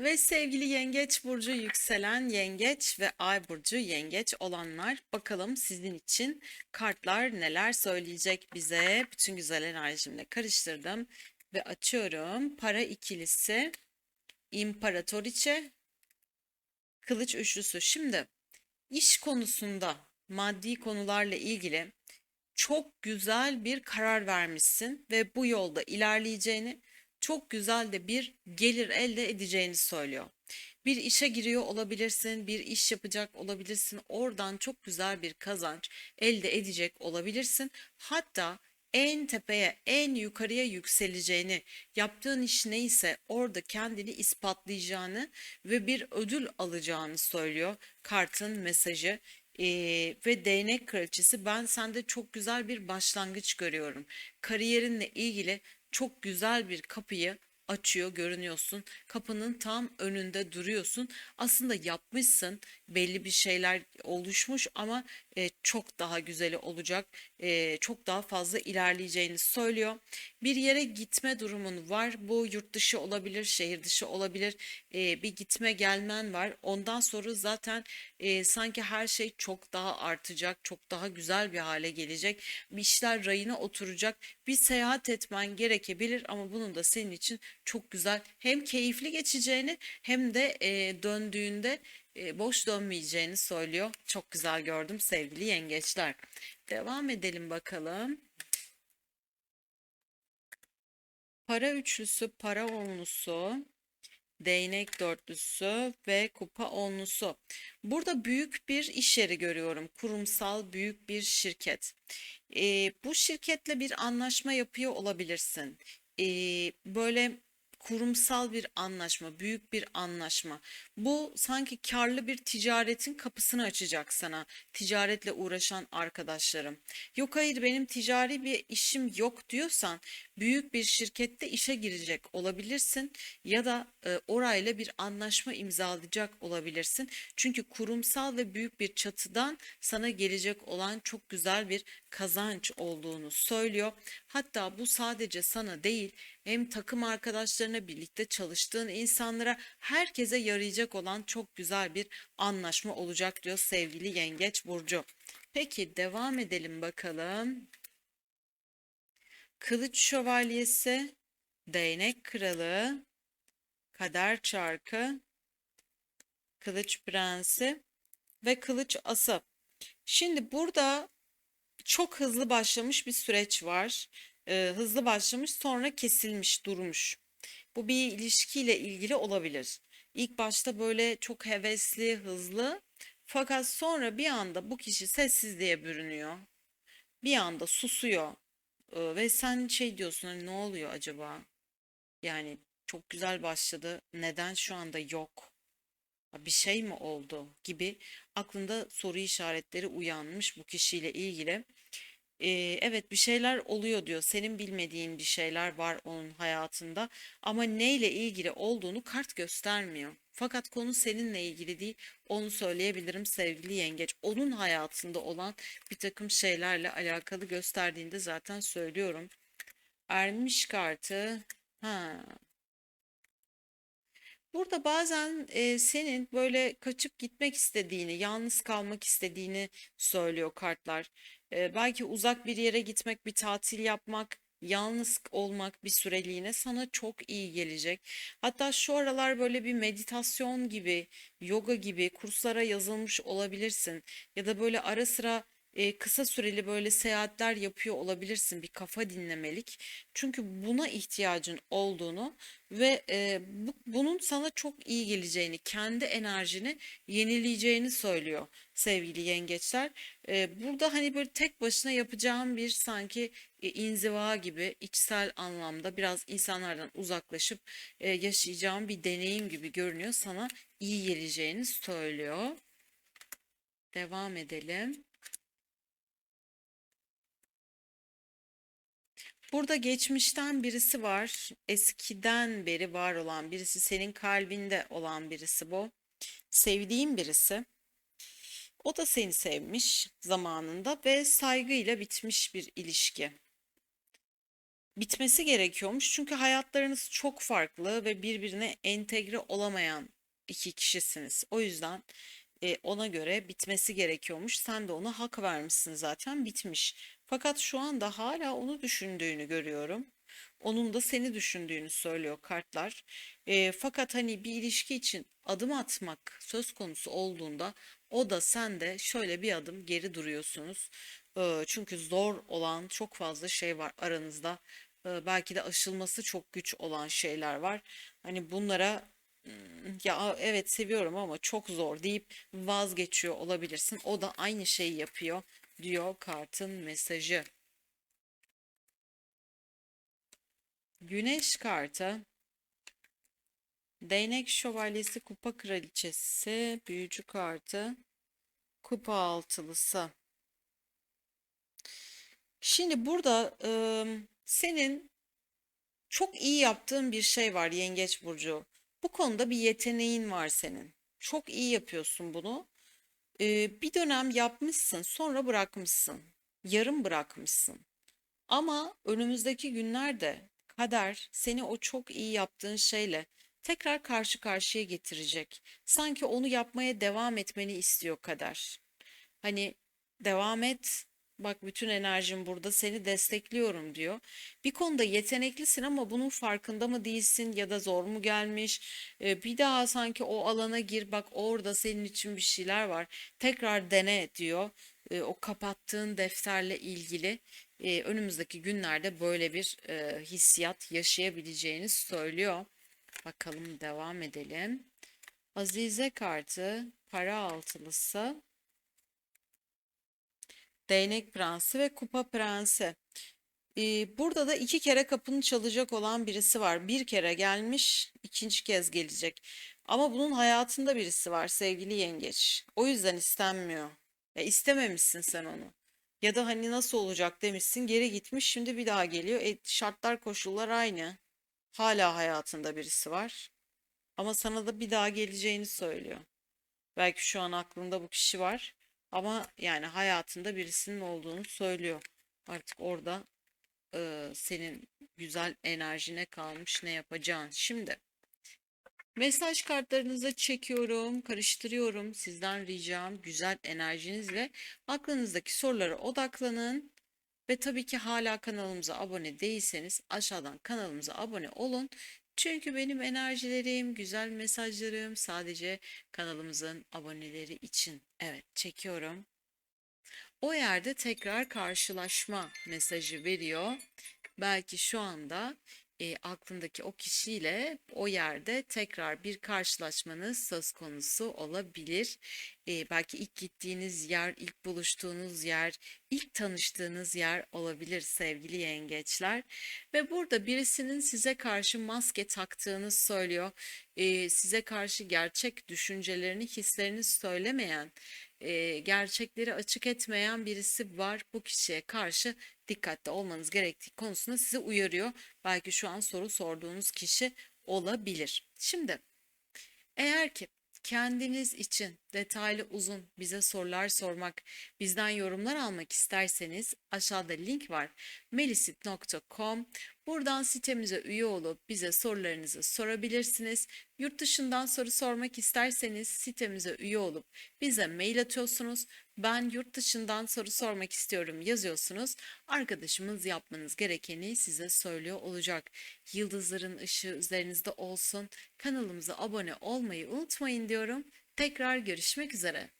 Ve sevgili Yengeç burcu yükselen Yengeç ve Ay burcu Yengeç olanlar bakalım sizin için kartlar neler söyleyecek bize. Bütün güzel enerjimle karıştırdım ve açıyorum. Para ikilisi, İmparatoriçe, Kılıç üçlüsü. Şimdi iş konusunda maddi konularla ilgili çok güzel bir karar vermişsin ve bu yolda ilerleyeceğini, çok güzel de bir gelir elde edeceğini söylüyor. Bir işe giriyor olabilirsin, bir iş yapacak olabilirsin. Oradan çok güzel bir kazanç elde edecek olabilirsin. Hatta en tepeye, en yukarıya yükseleceğini, yaptığın iş neyse orada kendini ispatlayacağını ve bir ödül alacağını söylüyor kartın mesajı. Ee, ve değnek kraliçesi ben sende çok güzel bir başlangıç görüyorum. Kariyerinle ilgili çok güzel bir kapıyı açıyor görünüyorsun. Kapının tam önünde duruyorsun. Aslında yapmışsın. Belli bir şeyler oluşmuş ama e, çok daha güzeli olacak. E, çok daha fazla ilerleyeceğini söylüyor. Bir yere gitme durumun var. Bu yurt dışı olabilir, şehir dışı olabilir. E, bir gitme gelmen var. Ondan sonra zaten e, sanki her şey çok daha artacak, çok daha güzel bir hale gelecek. Bir işler rayına oturacak. Bir seyahat etmen gerekebilir ama bunun da senin için çok güzel hem keyifli geçeceğini hem de e, döndüğünde e, boş dönmeyeceğini söylüyor. Çok güzel gördüm sevgili yengeçler. Devam edelim bakalım. Para üçlüsü, para onlusu, değnek dörtlüsü ve kupa onlusu. Burada büyük bir iş yeri görüyorum. Kurumsal büyük bir şirket. Ee, bu şirketle bir anlaşma yapıyor olabilirsin. Ee, böyle kurumsal bir anlaşma, büyük bir anlaşma. Bu sanki karlı bir ticaretin kapısını açacak sana, ticaretle uğraşan arkadaşlarım. Yok hayır benim ticari bir işim yok diyorsan büyük bir şirkette işe girecek olabilirsin ya da e, orayla bir anlaşma imzalayacak olabilirsin. Çünkü kurumsal ve büyük bir çatıdan sana gelecek olan çok güzel bir kazanç olduğunu söylüyor. Hatta bu sadece sana değil hem takım arkadaşlarına birlikte çalıştığın insanlara herkese yarayacak olan çok güzel bir anlaşma olacak diyor sevgili Yengeç Burcu. Peki devam edelim bakalım. Kılıç Şövalyesi, Değnek Kralı, Kader Çarkı, Kılıç Prensi ve Kılıç Ası. Şimdi burada çok hızlı başlamış bir süreç var. Ee, hızlı başlamış sonra kesilmiş, durmuş. Bu bir ilişkiyle ilgili olabilir. İlk başta böyle çok hevesli, hızlı fakat sonra bir anda bu kişi sessizliğe bürünüyor. Bir anda susuyor. Ee, ve sen şey diyorsun hani ne oluyor acaba? Yani çok güzel başladı. Neden şu anda yok? Bir şey mi oldu gibi aklında soru işaretleri uyanmış bu kişiyle ilgili. Ee, evet bir şeyler oluyor diyor. Senin bilmediğin bir şeyler var onun hayatında ama neyle ilgili olduğunu kart göstermiyor. Fakat konu seninle ilgili değil, onu söyleyebilirim sevgili yengeç. Onun hayatında olan bir takım şeylerle alakalı gösterdiğinde zaten söylüyorum. Ermiş kartı. Ha. Burada bazen e, senin böyle kaçıp gitmek istediğini, yalnız kalmak istediğini söylüyor kartlar. E, belki uzak bir yere gitmek, bir tatil yapmak, yalnız olmak bir süreliğine sana çok iyi gelecek. Hatta şu aralar böyle bir meditasyon gibi, yoga gibi kurslara yazılmış olabilirsin. Ya da böyle ara sıra e, kısa süreli böyle seyahatler yapıyor olabilirsin bir kafa dinlemelik. Çünkü buna ihtiyacın olduğunu ve e, bu, bunun sana çok iyi geleceğini, kendi enerjini yenileyeceğini söylüyor sevgili yengeçler. E, burada hani böyle tek başına yapacağım bir sanki e, inziva gibi içsel anlamda biraz insanlardan uzaklaşıp e, yaşayacağım bir deneyim gibi görünüyor. Sana iyi geleceğini söylüyor. Devam edelim. Burada geçmişten birisi var. Eskiden beri var olan birisi. Senin kalbinde olan birisi bu. Sevdiğin birisi. O da seni sevmiş zamanında ve saygıyla bitmiş bir ilişki. bitmesi gerekiyormuş. Çünkü hayatlarınız çok farklı ve birbirine entegre olamayan iki kişisiniz. O yüzden e, ona göre bitmesi gerekiyormuş. Sen de ona hak vermişsin zaten bitmiş. Fakat şu anda hala onu düşündüğünü görüyorum. Onun da seni düşündüğünü söylüyor kartlar. E, fakat hani bir ilişki için adım atmak söz konusu olduğunda o da sen de şöyle bir adım geri duruyorsunuz. E, çünkü zor olan çok fazla şey var aranızda. E, belki de aşılması çok güç olan şeyler var. Hani bunlara "Hmm, ya evet seviyorum ama çok zor deyip vazgeçiyor olabilirsin. O da aynı şeyi yapıyor diyor kartın mesajı. Güneş kartı, değnek şövalyesi, kupa kraliçesi, büyücü kartı, kupa altılısı. Şimdi burada ım, senin çok iyi yaptığın bir şey var Yengeç Burcu. Bu konuda bir yeteneğin var senin. Çok iyi yapıyorsun bunu. Ee, bir dönem yapmışsın, sonra bırakmışsın. Yarım bırakmışsın. Ama önümüzdeki günlerde kader seni o çok iyi yaptığın şeyle tekrar karşı karşıya getirecek. Sanki onu yapmaya devam etmeni istiyor kader. Hani devam et. Bak bütün enerjim burada seni destekliyorum diyor. Bir konuda yeteneklisin ama bunun farkında mı değilsin ya da zor mu gelmiş? Ee, bir daha sanki o alana gir bak orada senin için bir şeyler var. Tekrar dene diyor. Ee, o kapattığın defterle ilgili e, önümüzdeki günlerde böyle bir e, hissiyat yaşayabileceğini söylüyor. Bakalım devam edelim. Azize kartı, para altılısı. Değnek Prensi ve Kupa Prensi. Burada da iki kere kapını çalacak olan birisi var. Bir kere gelmiş, ikinci kez gelecek. Ama bunun hayatında birisi var sevgili yengeç. O yüzden istenmiyor. Ya istememişsin sen onu. Ya da hani nasıl olacak demişsin, geri gitmiş, şimdi bir daha geliyor. E, şartlar, koşullar aynı. Hala hayatında birisi var. Ama sana da bir daha geleceğini söylüyor. Belki şu an aklında bu kişi var. Ama yani hayatında birisinin olduğunu söylüyor. Artık orada e, senin güzel enerjine kalmış ne yapacağın. Şimdi mesaj kartlarınızı çekiyorum, karıştırıyorum. Sizden ricam güzel enerjinizle aklınızdaki sorulara odaklanın. Ve tabii ki hala kanalımıza abone değilseniz aşağıdan kanalımıza abone olun. Çünkü benim enerjilerim, güzel mesajlarım sadece kanalımızın aboneleri için. Evet, çekiyorum. O yerde tekrar karşılaşma mesajı veriyor. Belki şu anda e, aklındaki o kişiyle o yerde tekrar bir karşılaşmanız söz konusu olabilir. E, belki ilk gittiğiniz yer, ilk buluştuğunuz yer, ilk tanıştığınız yer olabilir sevgili yengeçler. Ve burada birisinin size karşı maske taktığını söylüyor. E, size karşı gerçek düşüncelerini, hislerini söylemeyen, e, gerçekleri açık etmeyen birisi var. Bu kişiye karşı dikkatli olmanız gerektiği konusunda sizi uyarıyor. Belki şu an soru sorduğunuz kişi olabilir. Şimdi eğer ki kendiniz için detaylı uzun bize sorular sormak, bizden yorumlar almak isterseniz aşağıda link var. melisit.com Buradan sitemize üye olup bize sorularınızı sorabilirsiniz. Yurt dışından soru sormak isterseniz sitemize üye olup bize mail atıyorsunuz. Ben yurt dışından soru sormak istiyorum yazıyorsunuz. Arkadaşımız yapmanız gerekeni size söylüyor olacak. Yıldızların ışığı üzerinizde olsun. Kanalımıza abone olmayı unutmayın diyorum. Tekrar görüşmek üzere.